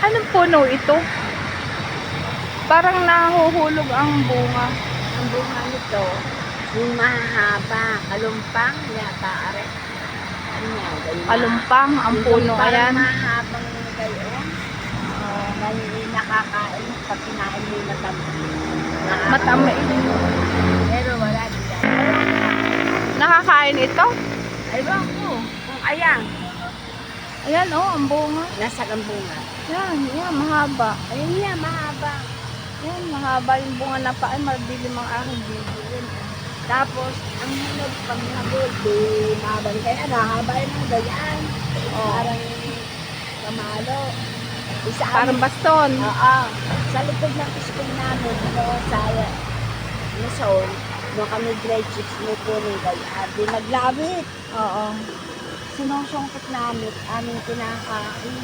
Anong puno ito? Parang nahuhulog ang bunga. Ang bunga nito, yung mahahaba, kalumpang, yata, are. Ano yan? ganyan. Kalumpang ang Yung puno. Parang Ayan. mahabang gayon. Uh, nakakain pag kinain mo yung matamis. Pero wala diyan. Nakakain ito? Ayun ko. Kung ayan, Ayan oh, ang bunga. nasa ang bunga. Yan, yan, mahaba. Ayun yan, mahaba. Yan, mahaba yung bunga na pa. Ay, madilim ang aking video. Yan. Tapos, ang hinog pag nabod, di mahaba. Kaya nahaba yun ang ganyan. Oh. Parang kamalo. Isa Parang baston. Oo. Sa likod ng school namin, doon sa Luzon, nung kami grade 6, may puno ganyan. Di naglawit. Oo. Sinusungkot namin, aming kinakain.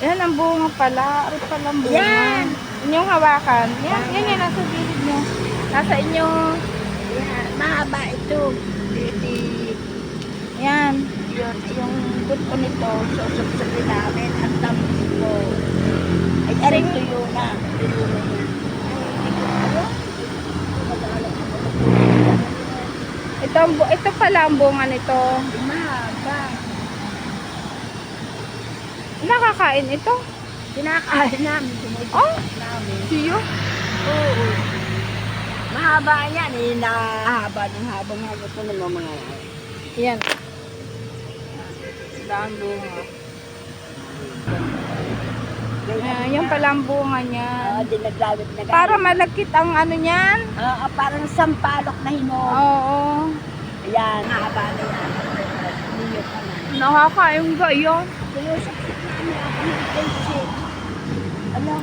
Yan ang bunga pala. Ari pala ang bunga. Yan. Inyong hawakan. Yan, yan yan. Nasa gilid nyo. Nasa inyo. Yan, mahaba ito. Di, Yan. yun, yung buto nito, susupsupin namin, ang tamis ko. Ay, aring tuyo na. Tuyo na yan. Ito, ito pala ang bunga nito. Mahaba. Nakakain ito. Kinakain namin, Oh. namin. Siyo. Oo. Mahaba yan, eh, nahaba ng habang haba ito ng mga Yan. Sila ang bunga. Yan, yan pala ang bunga niya. Oo, di naglawit na ganun. Para malagkit ang ano niyan. Oo, parang sampalok na hinog. Oo. Ayan, mahaba na yan. Nakakain ba yun? Sinusok namin ako ng. Ano?